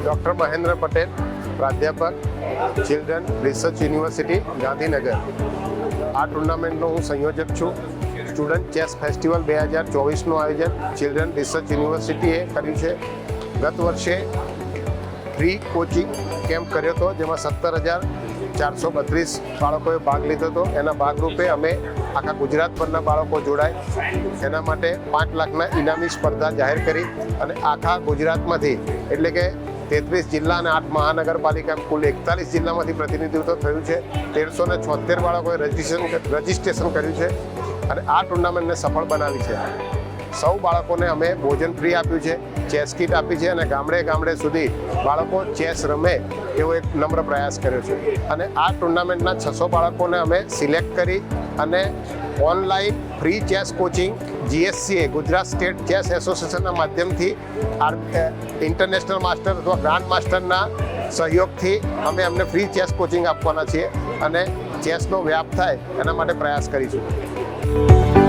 Doctor Mahendra Patel પ્રાધ્યાપક children research university Gandhinagar આ ટુર્નામેન્ટનો હું સંયોજક છું. સ્ટુડન્ટ ચેસ ફેસ્ટિવલ બે હજાર ચોવીસનું આયોજન ચિલ્ડ્રન રિસર્ચ યુનિવર્સિટીએ કર્યું છે. ગત વર્ષે ફ્રી કોચિંગ કેમ્પ કર્યો હતો, જેમાં સત્તર હજાર ચારસો બત્રીસ બાળકોએ ભાગ લીધો હતો. એના ભાગરૂપે અમે આખા ગુજરાતભરના બાળકો જોડાય. એના માટે પાંચ લાખના ઇનામી સ્પર્ધા જાહેર કરી અને આખા ગુજરાતમાંથી એટલે કે તેત્રીસ જિલ્લા અને આઠ મહાનગરપાલિકા કુલ એકતાલીસ જિલ્લામાંથી પ્રતિનિધિત્વ થયું છે. તેરસો ને છોતેર બાળકોએ રજીસ્ટ્રેશન રજીસ્ટ્રેશન કર્યું છે અને આ ટુર્નામેન્ટને સફળ બનાવી છે. સૌ બાળકોને અમે ભોજન ફ્રી આપ્યું છે. ચેસ કીટ આપી છે અને ગામડે ગામડે સુધી બાળકો ચેસ રમે એવો એક નમ્ર પ્રયાસ કર્યો છે. અને આ ટુર્નામેન્ટના છસો બાળકોને અમે સિલેક્ટ કરી અને online free chess coaching GSCA, Gujarat state chess એસોસિએશનના માધ્યમથી આર ઇન્ટરનેશનલ માસ્ટર અથવા ગ્રાન્ડ માસ્ટરના સહયોગથી અમે અમને ફ્રી ચેસ કોચિંગ આપવાના છીએ અને ચેસનો વ્યાપ થાય એના માટે પ્રયાસ કરીશું.